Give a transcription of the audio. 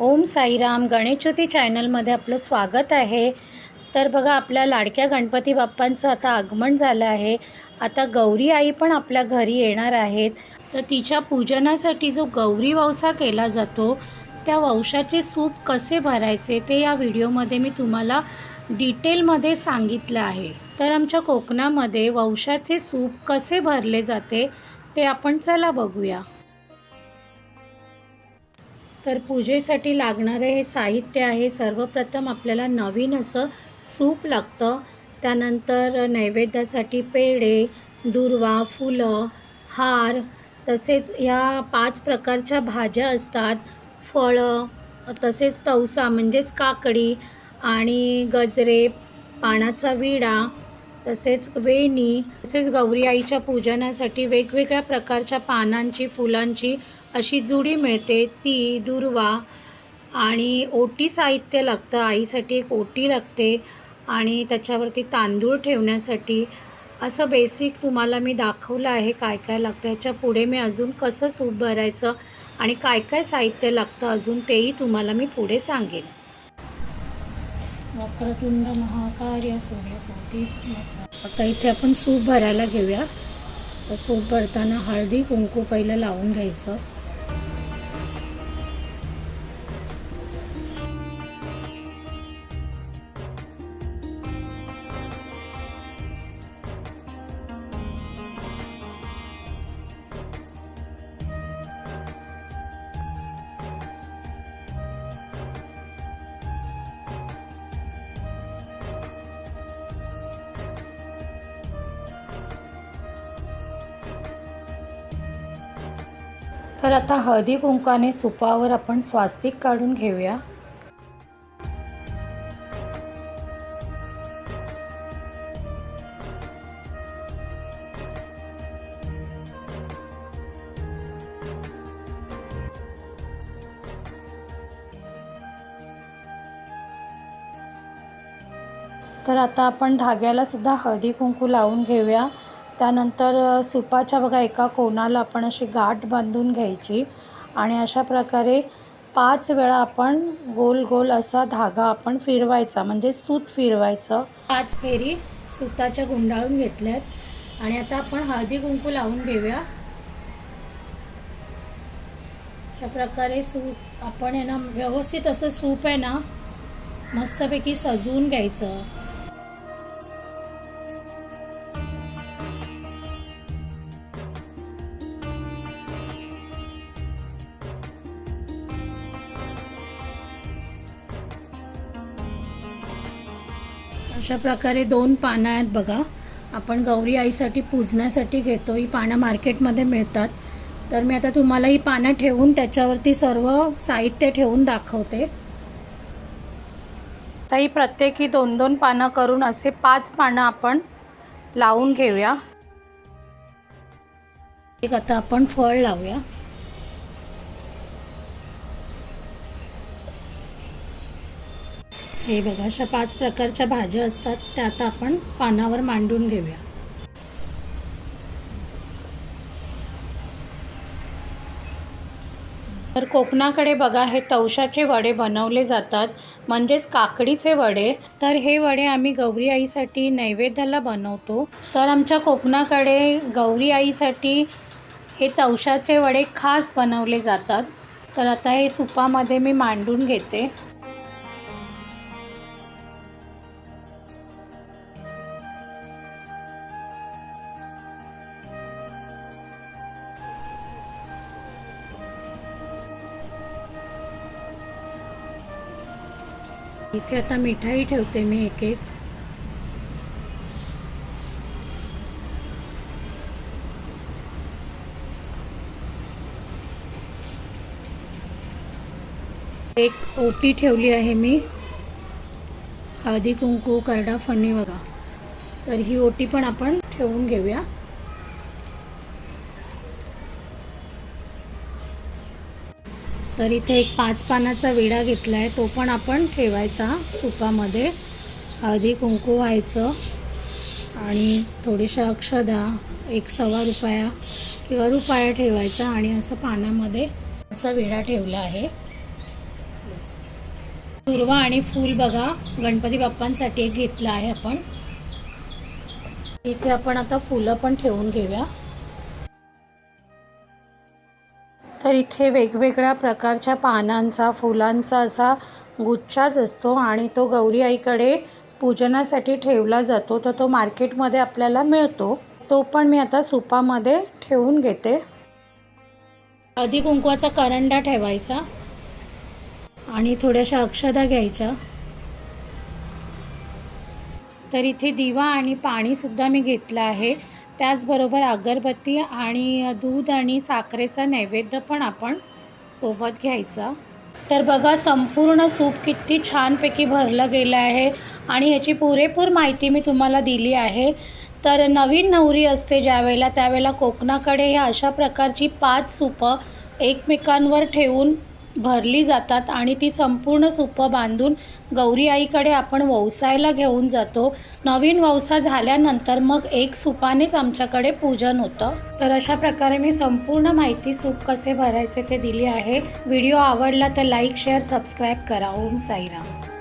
ओम साईराम गणेशज्योती चॅनलमध्ये आपलं स्वागत आहे. तर बघा आपल्या लाडक्या गणपती बाप्पांचं आता आगमन झालं आहे. आता गौरी आई पण आपल्या घरी येणार आहेत. तर तिच्या पूजनासाठी जो गौरी वंसा केला जातो त्या वंशाचे सूप कसे भरायचे ते या व्हिडिओमध्ये मी तुम्हाला डिटेलमध्ये सांगितलं आहे. तर आमच्या कोकणामध्ये वंशाचे सूप कसे भरले जाते ते आपण चला बघूया. तर पूजेसाठी लागणारे हे साहित्य आहे सर्वप्रथम आपल्याला नवीन असं सूप लागतं. त्यानंतर नैवेद्यासाठी पेढे दुर्वा फुलं हार तसेच ह्या पाच प्रकारच्या भाज्या असतात. फळं तसेच तवसा म्हणजेच काकडी आणि गजरे पानाचा विडा तसेच वेणी तसेच गौरी आईच्या पूजनासाठी वेगवेगळ्या प्रकारच्या पानांची फुलांची अशी जुडी मिळते. ती दुर्वा आणि ओटी साहित्य लागतं. आईसाठी एक ओटी लागते आणि त्याच्यावरती तांदूळ ठेवण्यासाठी. असं बेसिक तुम्हाला मी दाखवलं आहे काय काय लागतं. ह्याच्या पुढे मी अजून कसं सूप भरायचं आणि काय काय साहित्य लागतं अजून तेही तुम्हाला मी पुढे सांगेन. वक्रतुंड महाकार्य सूर्यकोटी आता इथे आपण सूप भरायला घेऊया. तर सूप भरताना हळदी कुंकू पहिलं लावून घ्यायचं. तर आता हळदी कुंकाने सुपावर आपण स्वास्तिक काढून घेऊया. तर आता आपण धाग्याला सुद्धा हळदी कुंकू लावून घेऊया. त्यानंतर सुपाच्या बघा एका कोणाला आपण अशी गाठ बांधून घ्यायची आणि अशा प्रकारे पाच वेळा आपण गोल गोल असा धागा आपण फिरवायचा म्हणजे सूत फिरवायचं. पाच फेरी सुताच्या गुंडाळून घेतल्यात आणि आता आपण हळदी कुंकू लावून घेऊया. अशा प्रकारे सूप आपण आहे ना व्यवस्थित असं सूप आहे ना मस्तपैकी सजवून घ्यायचं. अशा प्रकारे दोन पानं आहेत बघा. आपण गौरी आईसाठी पूजण्यासाठी घेतो. ही पानं मार्केटमध्ये मिळतात. तर मी आता तुम्हाला ही पानं ठेवून त्याच्यावरती सर्व साहित्य ठेवून दाखवते. तर ही प्रत्येकी दोन दोन पानं करून असे पाच पानं आपण लावून घेऊया. एक आता आपण फळ लावूया. हे बघा अशा पाच प्रकारच्या भाज्या असतात त्या आता आपण पानावर मांडून घेऊया. तर कोकणाकडे बघा हे तवशाचे वडे बनवले जातात म्हणजेच काकडीचे वडे. तर हे वडे आम्ही गौरी आईसाठी नैवेद्याला बनवतो. तर आमच्या कोकणाकडे गौरी आईसाठी हे तवशाचे वडे खास बनवले जातात. तर आता हे सुपामध्ये मी मांडून घेते. इथे आता मिठाई ठेवते मी एक एक. एक ओटी ठेवली आहे मी. हळदी कुंकू करडा फणी बघा. तर ही ओटी पण आपण ठेवून घेऊया. तर इथे एक पाच पानाचा विडा घेतला आहे तो पण आपण ठेवायचा सुपामध्ये. हळदी कुंकू व्हायचं. आणि थोडीशा अक्षदा एक सव्वा रुपया किंवा रुपया ठेवायचा आणि असं पानामध्ये असा विडा ठेवला आहे. दुर्वा आणि फूल बघा गणपती बाप्पांसाठी एक घेतलं आहे आपण. इथे आपण आता फुलं पण ठेवून घेऊया. तर इथे वेगवेगळ्या प्रकारच्या पानांचा फुलांचा असा गुच्छाच असतो आणि तो गौरी आईकडे पूजनासाठी ठेवला जातो. तर तो मार्केटमध्ये आपल्याला मिळतो. तो पण मी आता सुपामध्ये ठेवून घेते. आधी कुंकवाचा करंडा ठेवायचा आणि थोड्याशा अक्षदा घ्यायच्या. तर इथे दिवा आणि पाणीसुद्धा मी घेतलं आहे. त्याचबरोबर अगरबत्ती आणि दूध आणि साखरेचा नैवेद्य पण आपण सोबत घ्यायचा. तर बघा संपूर्ण सूप किती छानपैकी भरलं गेलं आहे आणि ह्याची पुरेपूर माहिती मी तुम्हाला दिली आहे. तर नवीन नवरी असते ज्यावेळेला त्यावेळेला कोकणाकडे ह्या अशा प्रकारची पाच सूपं एकमेकांवर ठेवून भरली जातात आणि ती संपूर्ण सुपं बांधून गौरी आईकडे आपण वौसायला घेऊन जातो. नवीन वौसा झाल्यानंतर मग एक सुपानेच आमच्याकडे पूजन होतं. तर अशा प्रकारे मी संपूर्ण माहिती सूप कसे भरायचे ते दिली आहे. व्हिडिओ आवडला तर लाईक शेअर सबस्क्राईब करा. ओम साईराम.